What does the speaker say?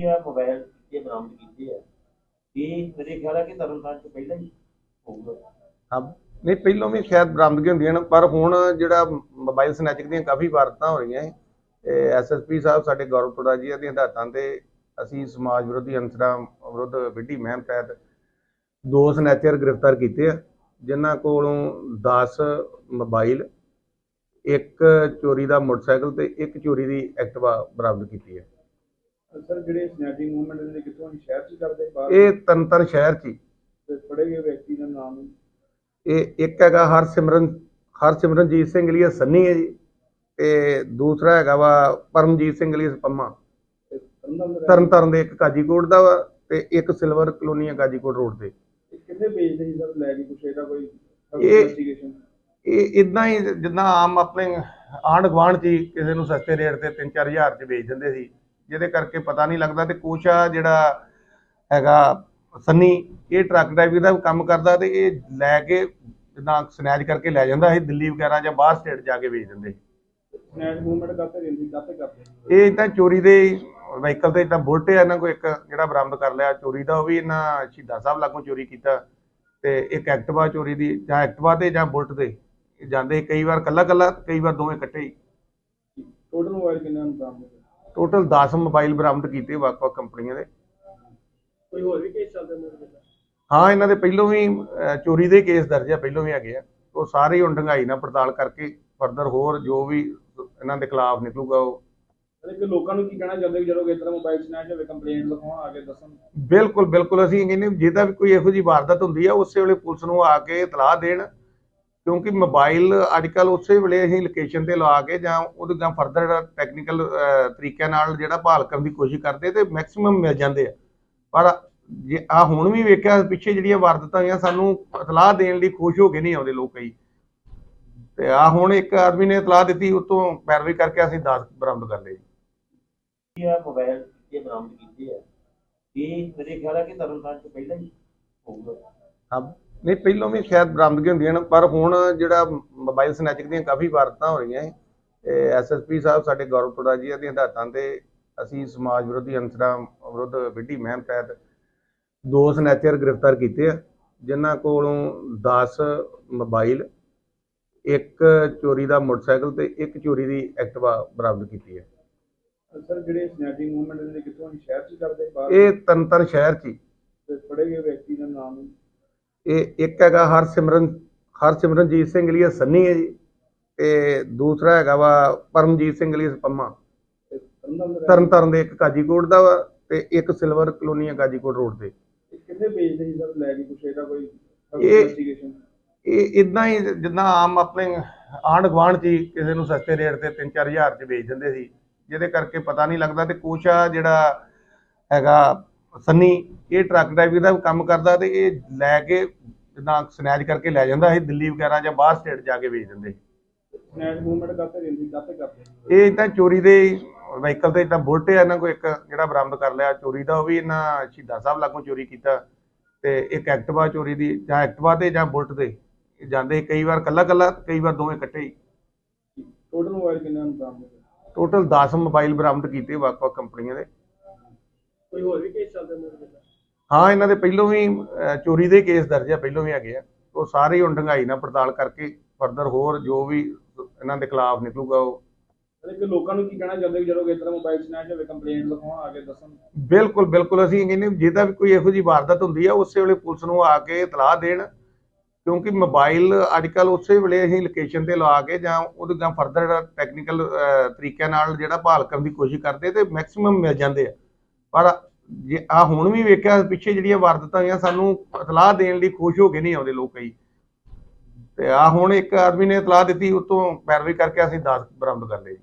ਜਿਹੜੀ ਆ ਮੋਬਾਈਲ ਕੀਤੇ ਬਰਾਮਦ ਕੀਤੇ ਆ। ਇਹ ਮੇਰੇ ਖਿਆਲ ਆ ਕਿ ਤਰਨਤਾਰਨ ਤੋਂ ਪਹਿਲਾਂ ਹੀ ਹੋਊਗਾ। ਹਾਂ, ਨਹੀਂ, ਪਹਿਲਾਂ ਵੀ ਸ਼ਾਇਦ ਬਰਾਮਦਗੀ ਹੁੰਦੀਆਂ ਨੇ, ਪਰ ਹੁਣ ਜਿਹੜਾ ਮੋਬਾਈਲ ਸਨੈਚਿੰਗ ਦੀਆਂ ਕਾਫੀ ਵਾਰਤਾਂ ਹੋ ਰਹੀਆਂ ਹੈ ਐਸਐਸਪੀ ਸਾਹਿਬ ਸਾਡੇ ਗੌਰਵਪੁਰਾ ਜੀ ਦੀਆਂ ਹਦਾਇਤਾਂ ਤੇ ਅਸੀਂ ਸਮਾਜ ਵਿਰੋਧੀ ਅੰਸਰਾਂ ਵਿਰੁੱਧ ਵਿੱਢੀ ਮਹਿਮ ਤਹਿਤ ਦੋ ਸਨੈਚਰ ਗ੍ਰਿਫਤਾਰ ਕੀਤੇ ਆ, ਜਿਨ੍ਹਾਂ ਕੋਲੋਂ 10 ਮੋਬਾਈਲ ਇੱਕ ਚੋਰੀ ਦਾ ਮੋਟਰਸਾਈਕਲ ਤੇ ਇੱਕ ਚੋਰੀ ਦੀ ਐਕਟਿਵਾ ਬਰਾਮਦ ਕੀਤੀ ਹੈ ਸਰ ਜਿਹੜੇ ਸਨੈਚਿੰਗ ਮੂਵਮੈਂਟ ਦੇ ਕਿਥੋਂ ਸ਼ਹਿਰ ਚ ਕਰਦੇ ਬਾਹਰ? ਇਹ ਤੰਤਰ ਸ਼ਹਿਰ 'ਚ ਹੀ। ਤੇ ਫੜੇ ਗਏ ਵਿਅਕਤੀ ਦਾ ਨਾਮ? ਇਹ ਇੱਕ ਹੈਗਾ ਹਰਸਿਮਰਨ ਹਰਸਿਮਰਨਜੀਤ ਸਿੰਘ ਲਈ ਸੰਨੀ ਹੈ ਜੀ ਤੇ ਦੂਸਰਾ ਹੈਗਾ ਵਾ ਪਰਮਜੀਤ ਸਿੰਘ ਲਈ ਪੰਮਾ। ਤੇ ਦਾ ਤਰਨ ਤਾਰਨ ਦੇ ਇੱਕ ਕਾਜੀਕੋਟ ਦਾ ਵਾ ਤੇ ਇੱਕ ਸਿਲਵਰ ਕਲੋਨੀ ਹੈ ਕਾਜੀਕੋਟ ਰੋਡ ਤੇ। ਇਹ ਕਿੱਥੇ ਵੇਚਦੇ ਸੀ ਸਰ ਲੈ ਕੇ ਕੁਛ ਇਹਦਾ ਕੋਈ ਇਹ- ਇਨਵੈਸਟੀਗੇਸ਼ਨ ਇਹ ਇਦਾਂ ਹੀ ਜਿੱਦਾਂ ਆਮ ਆਪਣੇ ਆਂਢ ਗੁਆਂਢ 'ਚ ਹੀ ਕਿਸੇ ਨੂੰ ਸਸਤੇ ਰੇਟ ਤੇ 3-4000 'ਚ ਵੇਚ ਦਿੰਦੇ ਸੀ। ਜਿਹਦੇ ਕਰਕੇ ਪਤਾ ਨਹੀਂ ਲੱਗਦਾ ਤੇ ਆ ਜਿਹੜਾ ਹੈਗਾ ਸੰਨੀ ਇਹ ਟਰੱਕ ਡਰਾਈਵਰ ਦਾ ਕੰਮ ਕਰਦਾ ਤੇ ਇਹ ਲੈ ਕੇ ਜਿੱਦਾਂ ਸਨੈਚ ਕਰਕੇ ਲੈ ਜਾਂਦਾ ਇਹ ਦਿੱਲੀ ਵਗੈਰਾ ਜਾਂ ਬਾਹਰ ਸਟੇਟ ਜਾ ਕੇ ਵੇਚ ਦਿੰਦੇ। ਸਨੈਚ ਮੂਵਮੈਂਟ ਕਰਤੇ ਰਹਿੰਦੀ ਕਾਤੇ ਕਰਦੇ ਇਹ ਤਾਂ ਚੋਰੀ ਦੇ ਵਹੀਕਲ ਤੇ ਇਦਾਂ ਬੁਲਟ ਹੈ ਇਹਨਾਂ ਕੋ ਇੱਕ ਜਿਹੜਾ ਬਰਾਮਦ ਕਰ ਲਿਆ ਚੋਰੀ ਦਾ ਉਹ ਵੀ ਇਹਨਾਂ ਸ਼ਹੀਦਾਂ ਸਾਹਿਬ ਲਾਗੋਂ ਚੋਰੀ ਕੀਤਾ ਤੇ ਇੱਕ ਐਕਟਿਵਾ ਚੋਰੀ ਦੀ ਜਾਂ ਐਕਟਿਵਾ ਤੇ ਜਾਂ ਬੁਲਟ ਤੇ ਜਾਂਦੇ ਕਈ ਵਾਰ ਕੱਲਾ ਕੱਲਾ ਕਈ ਵਾਰ ਦੋਵੇਂ ਇਕੱਠੇ ਹੀ। ਟੋਟਲ ਮੋਬਾਈਲ ਕਿੰਨਾ ਹੋਇਆ? ਟੋਟਲ 10 ਮੋਬਾਈਲ ਬਰਾਮਦ ਕੀਤੇ ਵੱਖ-ਵੱਖ ਕੰਪਨੀਆਂ ਦੇ। ਕੋਈ ਹੋਰ ਵੀ ਕੇਸ ਚੱਲਦੇ ਕੋਲ ਹਾਂ ਇਹਨਾਂ ਦੇ ਪਹਿਲੋਂ ਵੀ ਚੋਰੀ ਦੇ ਕੇਸ ਦਰਜ ਆ ਪਹਿਲੋਂ ਵੀ ਹੈਗੇ ਆ। ਉਹ ਸਾਰੇ ਹੁਣ ਡੰਗਾਈ ਨਾਲ ਪੜਤਾਲ ਕਰਕੇ ਫਰਦਰ ਹੋਰ ਜੋ ਵੀ ਇਹਨਾਂ ਦੇ ਖਿਲਾਫ ਨਿਕਲੂਗਾ ਉਹ। ਅਰੇ ਕਿ ਲੋਕਾਂ ਨੂੰ ਕੀ ਕਹਿਣਾ ਚਾਹੁੰਦੇ ਕਿ ਜਦੋਂ ਇਸ ਤਰ੍ਹਾਂ ਮੋਬਾਈਲ ਸਨੈਚ ਹੋਵੇ ਕੰਪਲੇਂਟ ਲਿਖਾਉਣ ਆ ਕੇ ਦੱਸਣ? ਬਿਲਕੁਲ ਬਿਲਕੁਲ। ਅਸੀਂ ਕਹਿੰਦੇ ਜੇ ਤਾਂ ਵੀ ਕੋਈ ਇਹੋ ਜਿਹੀ ਵਾਰਦਾਤ ਹੁੰਦੀ ਆ ਉਸੇ ਵੇਲੇ ਪੁਲਿਸ ਨੂੰ ਆ ਕੇ ਇਤਲਾਹ ਦੇਣ। ਕਿਉਂਕਿ ਮੋਬਾਈਲ ਅੱਜ ਕੱਲ ਉਸੇ ਵੇਲੇ ਅਸੀਂ ਲੋਕੇਸ਼ਨ ਤੇ ਲਾ ਕੇ ਜਾਂ ਉਹਦੇ ਜਾਂ ਫਰਦਰ ਟੈਕਨੀਕਲ ਤਰੀਕਿਆਂ ਨਾਲ ਜਿਹੜਾ ਭਾਲ ਕਰਨ ਦੀ ਕੋਸ਼ਿਸ਼ ਕਰਦੇ ਤੇ ਮੈਕਸਿਮਮ ਮਿਲ ਜਾਂਦੇ ਆ। ਪਰ ਜੇ ਆ ਹੁਣ ਵੀ ਵੇਖਿਆ ਪਿੱਛੇ ਜਿਹੜੀਆਂ ਵਾਰਦਾਤਾਂ ਹੋਈਆਂ ਸਾਨੂੰ ਇਤਲਾਹ ਦੇਣ ਲਈ ਖੁਸ਼ ਹੋ ਕੇ ਨਹੀਂ ਆਉਂਦੇ ਲੋਕ ਕਈ। ਤੇ ਆ ਹੁਣ ਇੱਕ ਆਦਮੀ ਨੇ ਇਤਲਾਹ ਦਿੱਤੀ ਉਤੋਂ ਪੈਰਵੀ ਕਰਕੇ ਅਸੀਂ 10 ਬਰਾਮਦ ਕਰ ਲਏ ਇਹ ਆ ਮੋਬਾਈਲ ਇਹ ਬਰਾਮਦ ਕੀਤੇ ਆ? ਇਹ ਮੇਰੇ ਖਿਆਲ ਹੈ ਕਿ ਤਰਨਤਾਰਨ ਚ ਪਹਿਲਾਂ ਹੀ ਹੋਊਗਾ। ਹਾਂ ਨਹੀਂ ਪਹਿਲਾਂ ਵੀ ਸ਼ਾਇਦ ਬਰਾਮਦਗੀ ਹੁੰਦੀਆਂ ਨੇ ਪਰ ਹੁਣ ਜਿਹੜਾ ਮੋਬਾਈਲ ਸਨੈਚਿੰਗ ਦੀਆਂ ਕਾਫੀ ਵਾਰਤਾਂ ਹੋ ਰਹੀਆਂ ਹੈ ਐਸਐਸਪੀ ਸਾਹਿਬ ਸਾਡੇ ਗੌਰਵ ਤੋੜਾ ਜੀ ਦੀਆਂ ਹਦਾਇਤਾਂ ਤੇ ਅਸੀਂ ਸਮਾਜ ਵਿਰੋਧੀ ਅੰਸਰਾਂ ਵਿਰੁੱਧ ਵਿੱਢੀ ਮਹਿਮ ਤਹਿਤ ਦੋ ਸਨੈਚਰ ਗ੍ਰਿਫਤਾਰ ਕੀਤੇ ਆ ਜਿਨ੍ਹਾਂ ਕੋਲੋਂ 10 ਮੋਬਾਈਲ ਇੱਕ ਚੋਰੀ ਦਾ ਮੋਟਰਸਾਈਕਲ ਤੇ ਇੱਕ ਚੋਰੀ ਦੀ ਐਕਟਿਵਾ ਬਰਾਮਦ ਕੀਤੀ ਹੈ। ਸਰ ਜਿਹੜੇ ਸਨੈਚਿੰਗ ਮੂਵਮੈਂਟ ਦੇ ਕਿਥੋਂ ਸ਼ਹਿਰ ਚ ਕਰਦੇ ਇਹ ਤੰਤਰ ਸ਼ਹਿਰ 'ਚ ਫੜੇ ਗਏ ਵਿਅਕਤੀ ਦਾ ਨਾਮ? ਇਹ ਇੱਕ ਹੈਗਾ ਹਰਸਿਮਰਨ ਹਰਸਿਮਰਨਜੀਤ ਸਿੰਘ ਲਈ ਸੰਨੀ ਹੈ ਜੀ ਤੇ ਦੂਸਰਾ ਹੈਗਾ ਵਾ ਪਰਮਜੀਤ ਸਿੰਘ ਲਈ ਪੰਮਾ। ਤਰਨ ਤਾਰਨ ਦੇ ਇੱਕ ਕਾਜੀਕੋਟ ਦਾ ਵਾ ਤੇ ਇੱਕ ਸਿਲਵਰ ਕਲੋਨੀ ਹੈ ਕਾਜੀਕੋਟ ਰੋਡ ਤੇ। ਇਹ ਕਿੱਥੇ ਵੇਚਦੇ ਸੀ ਸਰ ਲੈ ਕੇ ਕੁਛ ਇਹਦਾ ਕੋਈ ਇਹ- ਇਨਵੈਸਟੀਗੇਸ਼ਨ ਇਹ ਇਦਾਂ ਹੀ ਜਿੱਦਾਂ ਆਮ ਆਪਣੇ ਆਂਢ ਗੁਆਂਢ 'ਚ ਕਿਸੇ ਨੂੰ ਸਸਤੇ ਰੇਟ ਤੇ 3-4000 'ਚ ਵੇਚ ਦਿੰਦੇ ਸੀ ਜਿਹਦੇ ਕਰਕੇ ਪਤਾ ਨਹੀਂ ਲੱਗਦਾ ਤੇ ਆ ਜਿਹੜਾ ਹੈਗਾ ਸੰਨੀ ਇਹ ਟਰੱਕ ਡਰਾਈਵਰ ਦਾ ਕੰਮ ਕਰਦਾ ਤੇ ਇਹ ਲੈ ਕੇ ਜਿੱਦਾਂ ਸਨੈਚ ਕਰਕੇ ਲੈ ਜਾਂਦਾ ਇਹ ਦਿੱਲੀ ਵਗੈਰਾ ਜਾਂ ਬਾਹਰ ਸਟੇਟ ਜਾ ਕੇ ਵੇਚ ਦਿੰਦੇ। ਸਨੈਚ ਮੂਵਮੈਂਟ ਕਰਤੇ ਰਹਿੰਦੀ ਕਾਤੇ ਕਰਦੇ ਇਹ ਤਾਂ ਚੋਰੀ ਦੇ ਵਹੀਕਲ ਤੇ ਇਦਾਂ ਬੁਲਟ ਹੈ ਇਹਨਾਂ ਕੋ ਇੱਕ ਜਿਹੜਾ ਬਰਾਮਦ ਕਰ ਲਿਆ ਚੋਰੀ ਦਾ ਉਹ ਵੀ ਇਹਨਾਂ ਸ਼ਹੀਦਾਂ ਸਾਹਿਬ ਲਾਗੋਂ ਚੋਰੀ ਕੀਤਾ ਤੇ ਇੱਕ ਐਕਟਿਵਾ ਚੋਰੀ ਦੀ ਜਾਂ ਐਕਟਿਵਾ ਤੇ ਜਾਂ ਬੁਲਟ ਤੇ ਜਾਂਦੇ ਕਈ ਵਾਰ ਕੱਲਾ ਕੱਲਾ ਕਈ ਵਾਰ ਦੋਵੇਂ ਇਕੱਠੇ ਹੀ। ਟੋਟਲ ਮੋਬਾਈਲ ਕਿੰਨਾ ਹੋਇਆ? ਟੋਟਲ 10 ਮੋਬਾਈਲ ਬਰਾਮਦ ਕੀਤੇ ਵੱਖ-ਵੱਖ ਕੰਪਨੀਆਂ ਦੇ। ਕੋਈ ਹੋਰ ਵੀ ਕੇਸ ਚੱਲਦੇ ਹਾਂ ਇਹਨਾਂ ਦੇ ਪਹਿਲੋਂ ਵੀ ਚੋਰੀ ਦੇ ਕੇਸ ਦਰਜ ਆ ਪਹਿਲੋਂ ਵੀ ਹੈਗੇ ਆ। ਉਹ ਸਾਰੇ ਹੁਣ ਡੰਗਾਈ ਨਾਲ ਪੜਤਾਲ ਕਰਕੇ ਫਰਦਰ ਹੋਰ ਜੋ ਵੀ ਇਹਨਾਂ ਦੇ ਖਿਲਾਫ ਨਿਕਲੂਗਾ ਉਹ। ਅਰੇ ਕਿ ਲੋਕਾਂ ਨੂੰ ਕੀ ਕਹਿਣਾ ਚਾਹੁੰਦੇ ਕਿ ਜਦੋਂ ਇਸ ਤਰ੍ਹਾਂ ਮੋਬਾਈਲ ਸਨੈਚ ਹੋਵੇ ਕੰਪਲੇਂਟ ਲਿਖਾਉਣ ਆ ਕੇ ਦੱਸਣ? ਬਿਲਕੁਲ ਬਿਲਕੁਲ ਅਸੀਂ ਕਹਿੰਦੇ ਜੇ ਤਾਂ ਵੀ ਕੋਈ ਇਹੋ ਜਿਹੀ ਵਾਰਦਾਤ ਹੁੰਦੀ ਆ ਉਸੇ ਵੇਲੇ ਪੁਲਿਸ ਨੂੰ ਆ ਕੇ ਇਤਲਾਹ ਦੇਣ। ਕਿਉਂਕਿ ਮੋਬਾਈਲ ਅੱਜ ਕੱਲ ਉਸੇ ਵੇਲੇ ਅਸੀਂ ਲੋਕੇਸ਼ਨ ਤੇ ਲਾ ਕੇ ਜਾਂ ਉਹਦੇ ਜਾਂ ਫਰਦਰ ਟੈਕਨੀਕਲ ਤਰੀਕਿਆਂ ਨਾਲ ਜਿਹੜਾ ਭਾਲ ਕਰਨ ਦੀ ਕੋਸ਼ਿਸ਼ ਕਰਦੇ ਤੇ ਮੈਕਸਿਮਮ ਮਿਲ ਜਾਂਦੇ ਆ। ਪਰ ਜੇ ਆ ਹੁਣ ਵੀ ਵੇਖਿਆ, ਪਿੱਛੇ ਜਿਹੜੀਆਂ ਵਾਰਦਾਤਾਂ ਹੋਈਆਂ ਸਾਨੂੰ ਇਤਲਾਹ ਦੇਣ ਲਈ ਖੁਸ਼ ਹੋ ਕੇ ਨਹੀਂ ਆਉਂਦੇ ਲੋਕ ਕਈ। ਤੇ ਆ ਹੁਣ ਇੱਕ ਆਦਮੀ ਨੇ ਇਤਲਾਹ ਦਿੱਤੀ, ਉਤੋਂ ਪੈਰਵੀ ਕਰਕੇ ਅਸੀਂ 10 ਬਰਾਮਦ ਕਰ ਲਏ